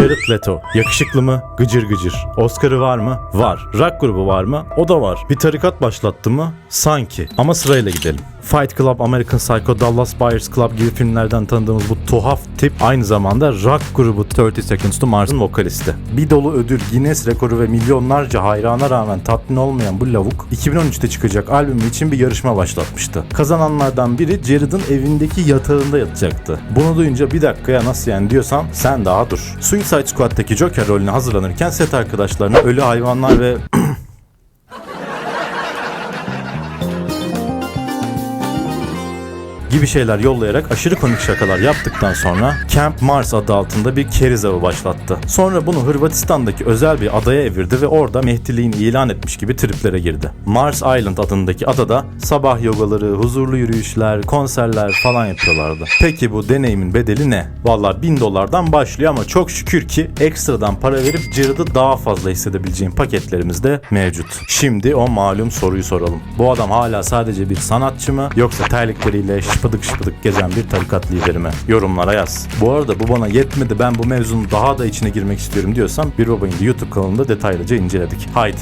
Jared Leto. Yakışıklı mı? Gıcır gıcır. Oscar'ı var mı? Var. Rock grubu var mı? O da var. Bir tarikat başlattı mı? Sanki. Ama sırayla gidelim. Fight Club, American Psycho, Dallas Buyers Club gibi filmlerden tanıdığımız bu tuhaf tip aynı zamanda rock grubu 30 Seconds to Mars'ın vokalisti. Bir dolu ödül, Guinness rekoru ve milyonlarca hayrana rağmen tatmin olmayan bu lavuk 2013'te çıkacak albümü için bir yarışma başlatmıştı. Kazananlardan biri Jared'ın evindeki yatağında yatacaktı. Bunu duyunca bir dakikaya nasıl yani diyorsan sen daha dur. Suicide Squad'daki Joker rolüne hazırlanırken set arkadaşlarına ölü hayvanlar ve gibi şeyler yollayarak aşırı komik şakalar yaptıktan sonra Camp Mars adı altında bir keriz avı başlattı. Sonra bunu Hırvatistan'daki özel bir adaya evirdi ve orada Mehdiliğini ilan etmiş gibi triplere girdi. Mars Island adındaki adada sabah yogaları, huzurlu yürüyüşler, konserler falan yapıyorlardı. Peki bu deneyimin bedeli ne? Valla 1000 dolardan başlıyor ama çok şükür ki ekstradan para verip Jared'ı daha fazla hissedebileceğin paketlerimiz de mevcut. Şimdi o malum soruyu soralım. Bu adam hala sadece bir sanatçı mı yoksa terlikleriyle şıpıdık şıpıdık gezen bir tarikat lideri mi? Yorumlara yaz. Bu arada bu bana yetmedi ben bu mevzunun daha da içine girmek istiyorum diyorsan Bir Babayın YouTube kanalında detaylıca inceledik. Haydi